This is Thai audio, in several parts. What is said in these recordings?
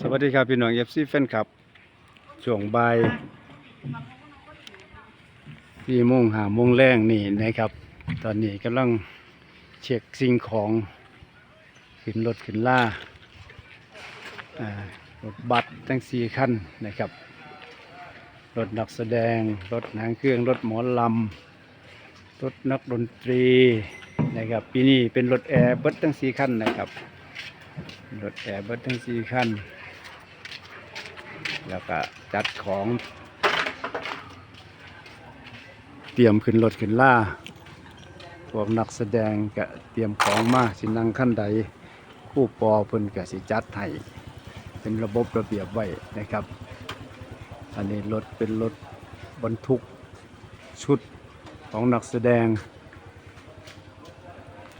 สวัสดีครับพี่น้องเอฟซีแฟนคลับช่วงบ่ายพี่โมงหาโมงแรงนี่นะครับ ตอนนี้กำลังเช็คสิ่งของขึ้นรถขึ้นล่าอ่ารถบัสทั้งสี่คันนะครับ รถนักแสดง รถหางเครื่อง รถหมอลำ รถนักดนตรีนะครับปีนี้เป็นรถแอร์เบิดทั้งสี่คันนะครับ รถแอร์เบิดทั้งสี่คันแล้วก็จัดของ เตรียมขึ้นรถขึ้นล่า พวกนักแสดงก็เตรียมของมาสินั่งขั้นใด คู่ปอเพิ่นก็สิจัดให้เป็นระบบระเบียบไว้นะครับ อันนี้รถเป็นรถบรรทุกชุดของนักแสดง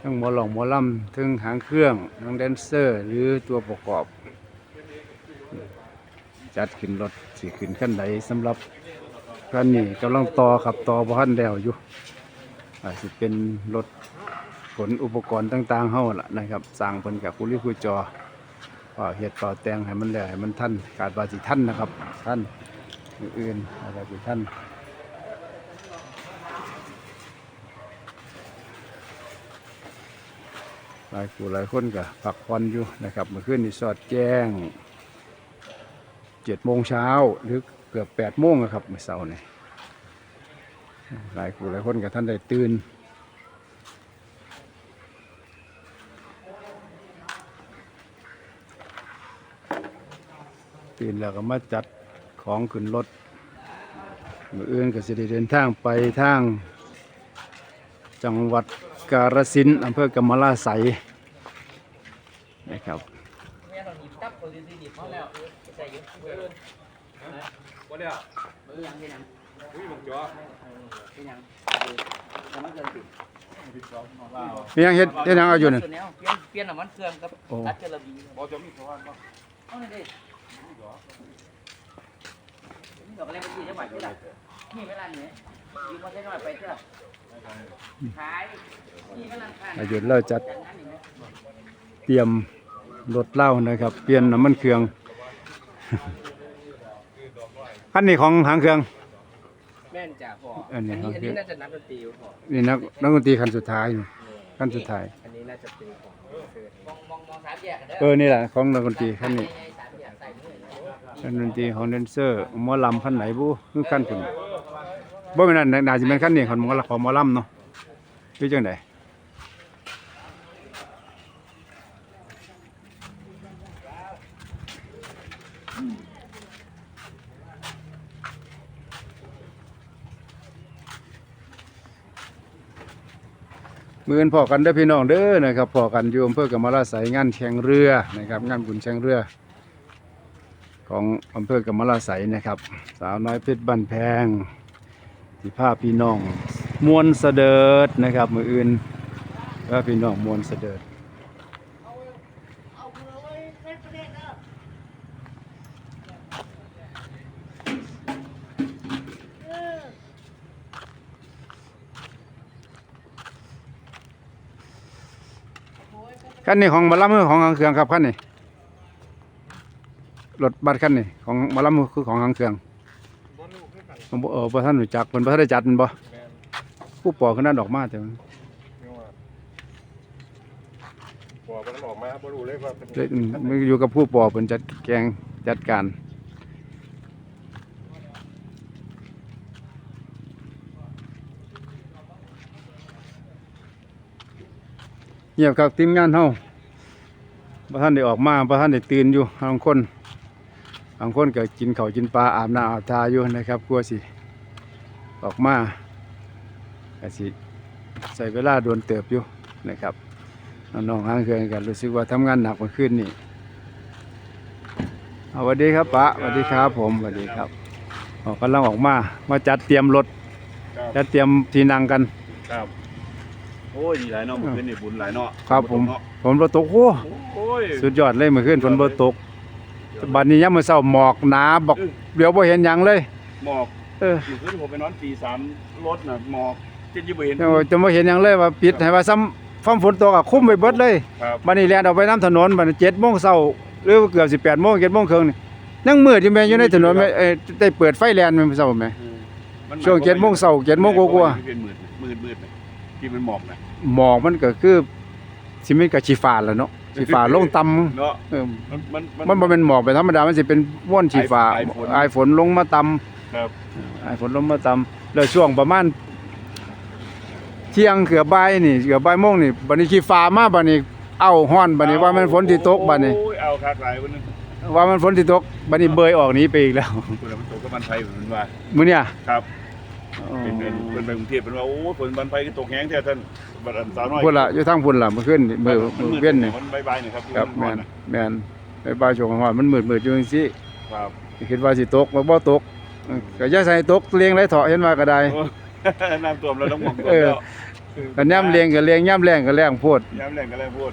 ทั้งหมอหลองหมอลำทั้งหางเครื่องทั้งแดนเซอร์ หรือตัวประกอบ จัดขึ้นรถสิขึ้นขั้นใดสำหรับคันนี้กำลังต่อขับต่อบ้านแล้วอยู่อาจจะเป็นรถขนอุปกรณ์ต่างๆเฮาล่ะนะครับสร้างเพิ่นกับคุริคุจอว่าเฮ็ดต่อแต่งให้มันแล้วให้มันทันขาดว่าสิทันนะครับทันอื่นๆอะไรสิทัน หลายผู้หลายคนก็พักผ่อนอยู่นะครับเมื่อคืนนี้สอดแจ้งเจ็ดโมงเช้าหรือเกือบแปดโมงอะครับเมื่อเช้านี่หลายผู้หลายคนกับท่านได้ตื่นตื่นแล้วก็มาจัดของขึ้นรถมืออื่นก็สิเดินทางไปทางจังหวัด กาฬสินธุ์อำเภอกำมะลาไสยนะครับแม่เราหยิบจับคนดีๆหยิบเขาแล้วใส่ยุบเบอร์ว่าเนี่ยเบอร์ยังเป็นยังอุ้ยมันจ่อเป็นยังทำมันเกินติดมียังเฮ็ดเฮ็ดหยังเอาอยู่นี่ตัวแนวเปลี่ยนเปลี่ยนน้ำมันเครื่องกับโอ้รัดเจลาบีบอจะมีสว่านป่ะเอาหน่อยดินี่ดอกอะไรเป็นที่จังหวัดที่ไหนนี่เวลาเนี้ยยืมมาใช้หน่อยไปเถอะ ขายนี่เวลาขายอายุเราจัดจัดงานนี่ไหมเตรียมรถเหล้านะครับ เปลี่ยนน้ำมันเครื่องคันนี้ของหางเครื่องแม่นจ่าพออัอันนนี้นี้ครับอันนี้น่าจะนักดนตรีพอนี่นักนักดนตรีคันสุดท้ายนี่คันสุดท้ายอันนี้น่าจะเป็นของมองมองมองสามแยกกันเด้เออนี่แหละของนักดนตรีคันนี้สามแยกใส่มือนะคันดนตรีของแดนเซอร์หมอลำคันไหนบูคือคันคุณ บ่แม่นนั่นน่าจะเป็นคันนี้ของหมอลำของหมอลำเนาะคือจังไดมืออนพอกันเด้อพี่น้องเด้อนะครับพอกันอยู่อำเภอกำมะลาไสยงานแข่งเรือนะครับงานบุญแข่งเรือ ของอำเภอกำมะลาไสยนะครับ สาวน้อยเพชรบันแพง ที่พาพพี่น้องมวนเสดิดนะครับ มืออื่นว่าพี่น้องมวนเสดิดคันนี้ของมาลำมือของหางเครื่องครับคันนี้รถบัสคันนี้ของหมาลำคือของหางเครื่อง เออบ่ท่านรู้จักเพิ่นบ่ทันได้จัดแมันบ่แมนผู้ปอขึ้นนั้นดอกมาแต่มันนี่ว่าบอกมันออกมาบอลูเลยว่าเป็นเลยอืมมันอยู่กับผู้ปอเพิ่นจัดแกงจัดการเงียบครับทีมงานเฮาบ่ท่านได้ออกมาบ่ท่านได้ตื่นอยู่บางคน บางคนก็กินข้าวกินปลาอาบน้ำอาบทาอยู่นะครับกลัวสิ ออกมาก็สิใส่เวลาโดนเติบอยู่นะครับน้องๆห้างเครื่องกันรู้สึกว่าทำงานหนักเมื่อคืนนี่เอาสวัสดีครับปะสวัสดีครับผมสวัสดีครับออกกำลังออกมา มาจัดเตรียมรถครับจัดเตรียมที่นั่งกันครับโอ้ยดีหลายเนาะมันเป็นนี่บุญหลายเนาะครับผมเนาะฝนบ่ตกโอ้โอ้ยสุดยอดเลยเมื่อคืนฝนบ่ตก บัดนี้ยามมื้อเช้าหมอกหนาบอกเดี๋ยวบ่เห็นหยังเลย หมอกเอออยู่ขึ้นผมไปนอนตีสามรถน่ะหมอกเจ็ดยี่บเห็นเดี๋ยวจะบ่เห็นหยังเลยว่าปิดให้ว่าซ้ำฟ้าฝนตกอะคุมไว้เบิดเลยครับบัดนี้แล่นออกไปน้ำถนนบัดนี้7:00นเช้าหรือว่าเกือบสิบแปดโมงเจ็ดโมงครึ่งนี่ยังมืดอยู่แม่อยู่ในถนนแม่เอ้ยได้เปิดไฟแลนแม่นเช้าแม่ช่วงเจ็ดโมงเช้าเจ็ดโมงกว่าๆ เป็นมืดมืดมืดๆน่ะที่มันหมอกน่ะหมอกมันก็คือสิมันก็สิฟ้าแหล้วเนาะ สิฟ้าลงต่ำเนาะเออมันมันมันบ่เป็นหมอกแบบธรรมดามันสิเป็นม้วนสีฟ้าไอฝนไอฝนลงมาต่ำ ครับไอฝนลงมาต่ำแล้วช่วงประมาณเที่ยงเกือบบ่ายนี่เกือบบ่ายโมงนี่บัดนี้ขี้ฟ้ามาบัดนี้เอ้าฮ้อนบัดนี้ว่ามันฝนสิตกบัดนี้ โอ้ยเอาคักหลายวันนึงว่ามันฝนสิตกบัดนี้เบยออกหนี้ไปอีกแล้วคนละมันตกกับมันไทยเหมือนว่ามื้อเนี่ยครับ เป็นเป็นเป็นไปกรุงเทพเป็นว่าโอ้ยฝนบันไฟก็ตกแห้งแท้ท่านบัดอันสาวน้อยพุ่นล่ะอยู่ทางพุ่นล่ะเมื่อคืนนี่มื้อมื้อเว้นนี่มันบายๆนี่ครับครับมัแม่นนแม่นไปบ่ายช่วงฮ้อนมันมืดๆอยู่จังซี่ครับคิดว่าสิตกบ่บ่ตกเออก็อย่าใส่ตกเลียงไรเถาะเห็นว่าก็ได้ โอ้น้ำท่วมแล้วต้องมองตัวเออ แล้วกันย่ำเลียงก็เลียงย่ำแรงก็แรงโพดย้ำแรงก็แรงพูด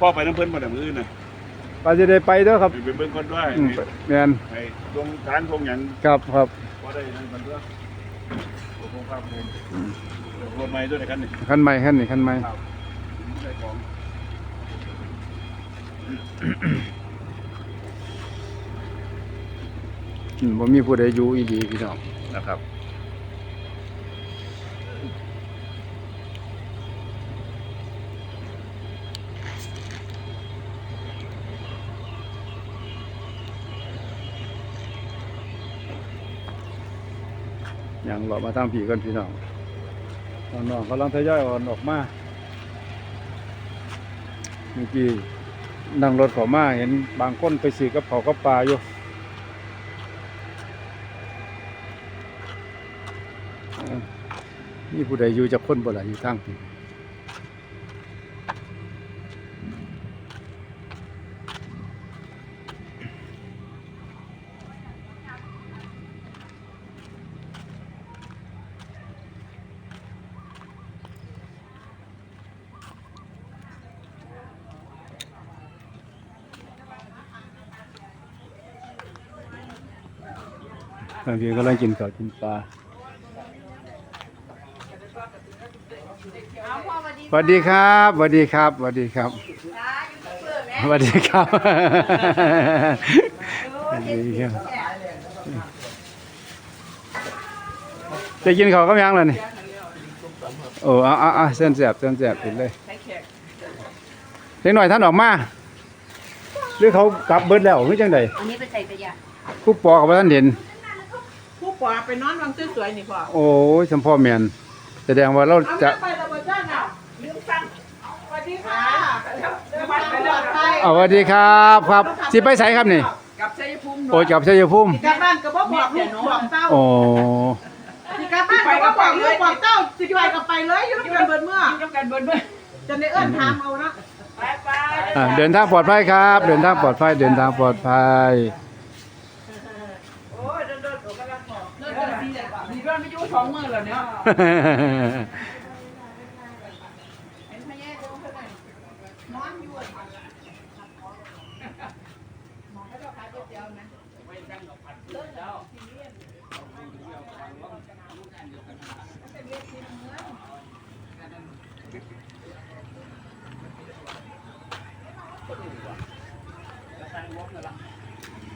พ่อไปน้ำเพิ่นมาแต่มื้ออื่นน่ะก็จะได้ไปเด้อครับไปเบิ่งคนด้วยอืมแม่นให้ตรงทางตรงหยังครับครับ พอได้นั่นมันเด้อ โอ้โหภาพภูมิรถใหม่ด้วยนะครับนี่คันใหม่คันนี้คันใหม่ครับใส่ของอืมบ่มีผู้ใดอยู่อีดีพี่น้องนะครับ ย่างเรามาทางผีกันพี่น้องน้องกำลังทยอยออนออกมาเมื่อกี้นั่งรถเขามาเห็นบางคนไปซื้อกับเขากับปลาอยู่นี่ผู้ใดอยู่จะพ้นบ่ล่ะอยู่ทางผี บางทีก็ลังกินข้าวกินปลาสวัสดีครับสวัสดีครับสวัสดีครับสวัสดีครับสวัสดีครับจะกินข้าวกับหยังล่ะนี่โอ้เอาเอาเอาเส้นแสบเส้นแสบกินเลยเล็กหน่อยท่านออกมาหรือเขากลับเบิดแล้วหรือจังใดอันนี้ไปใส่กระยาผู้ปอกับท่านเห็น ผู้ปอไปนอนวังสวยๆนี่พ่อโอ้ยสมพ่อแมนแสดงว่าเราเอาจะ ไปตะบนจ้าน่ะลืมฟังสวัสดีค่ะเดินไปเดินไปเอาสวัสดีครับครับสิไปไสครับนี่กับชัยภูมิโอ้ยกลับชัยภูมิกลับบ้านก็บ่บอกลูกบอกเต้าโอ้สิกลับบ้านก็บ่บอกลูกบอกเต้าสิไปก็ไปเลยอยู่กันเบิดเมื่ออยู่กันเบิดเมื่อจะได้เอิ้นถามเอานะไปไป อ่าเดินทางปลอดภัยครับ เดินทางปลอดภัยเดินทางปลอดภัย โอ้ยเดินๆก็กำลังบอกเดินๆดีเลยดีด้วยไม่ อยู่สองมือแล้วเนี่ย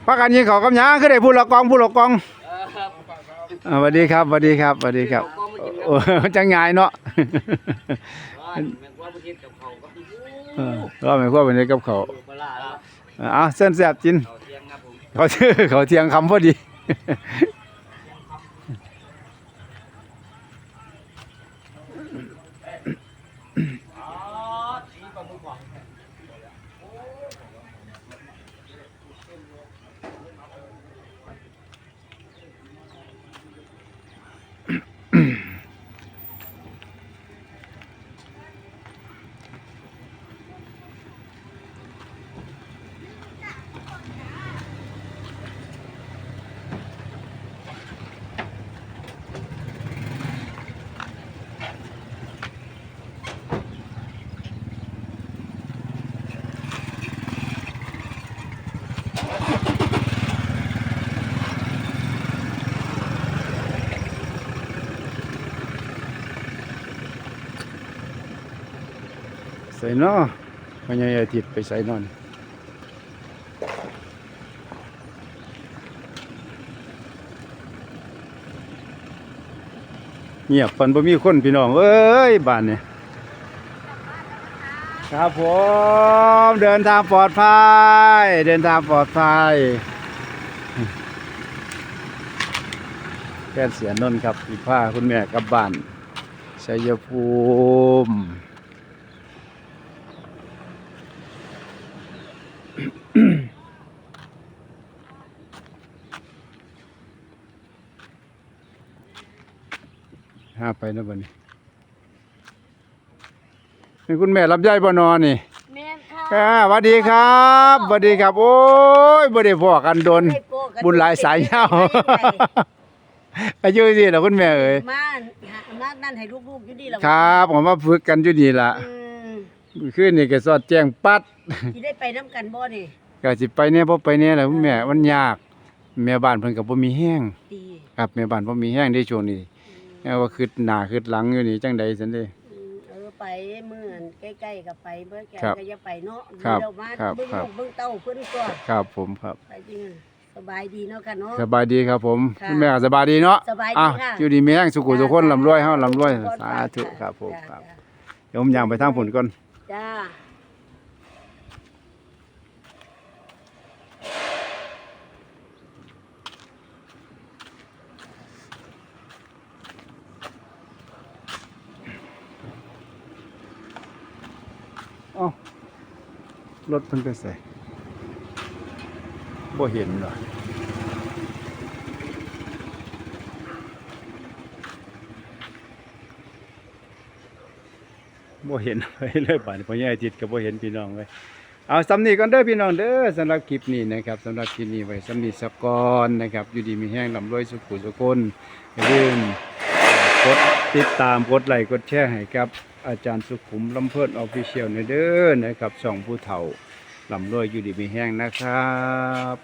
พักกันยิงเขากำยาคือได้พูดละกองพูดละกอง อ่าสวัสดีครับสวัสดีครับสวัสดีครับโอ้จังไงายเนาะเฮ็ดกับเขาก็อีเออรอไม่ควรเป็นกับเขาอ่าเอาเส้นแสบจินเขาเที่ยงครับผมเขาชื่อเขาเทียงคำพอดี เนาะพญายอาทิตไปใส่นอนเงียบปันบ่มีคนพี่น้องเอ้ยบ้านเนี่ยครับผมเดินทางปลอดภัย เดินทางปลอดภัยแค่เสียนนท์ครับพี่ผ้าคุณแม่กับบ้านชัยภูมิาไปนะบัดนี้นี่คุณแม่รับยายบ่นอนนี่แม่นค่ะค่ะสวัสดีครับสวัสดีครับ โอ้ยบ่ได้พอกันโดนได้โปะกันบุญหลายสายยาว อายุสิล่ะคุณแม่เอ้ยมาหามานั่นให้ลูกๆอยู่นี่ล่ะครับผมมาฝึกกันอยู่นี่ล่ะอืมคืนนี่ก็สอดแจ้งปัด สิได้ไปน้ำกันบ่นี่ก็สิไปเนี่ยบ่ไปเนี่ยแหละคุณแม่มันยาก แม่บ้านเพิ่นก็บ่มีแห้ง ดี ครับแม่บ้านบ่มีแห้งในช่วงนี้ แม่ว่าคิดหน้าคิดหลังอยู่นี่จังใดซั่นเด้ อืมเออไปมื้อนั้นใกล้ๆก็ไปเบิ่แกครับก็อย่าไปเนาะครับเดี๋ยวมาครับเบิ่งครับ ลูกเบิ่งเต้าเพิ่นก็ครับผมครับ ไปจริงสบายดีเนาะค่ะเนาะ สบายดีครับผมค่ะคุณแม่ก็สบายดีเนาะสบายดีอะค่ะอยู่ดีมีแห้งสุขุทุกคนร่ำรวยเฮาร่ำรวยขอสาธุจ้ครับผมจ้าครับเดี๋ยวผมย่างไปทางผลก่อน จ้า รถเพิ่นไปใส่บ่เห็นเหรอบ่เห็นไปเลยบานพ่อใหญ่อาทิตก็บ่เห็นพี่น้องเลยเอาสำนีก่อนเด้อพี่น้องเด้อสำหรับคลิปนี้นะครับสำหรับคลิปนี้ไว้สำนีสกอนนะครับอยู่ดีมีแห้งลำรวยสุขุสุคนอย่าลืมกดติดตามกดไลค์กดแชร์ให้กับ อาจารย์สุขุมลำเพิ่นออฟฟิเชียลในเด้อนะครับสองผู้เฒ่าลำรวยอยู่ดีมีแห้งนะครับ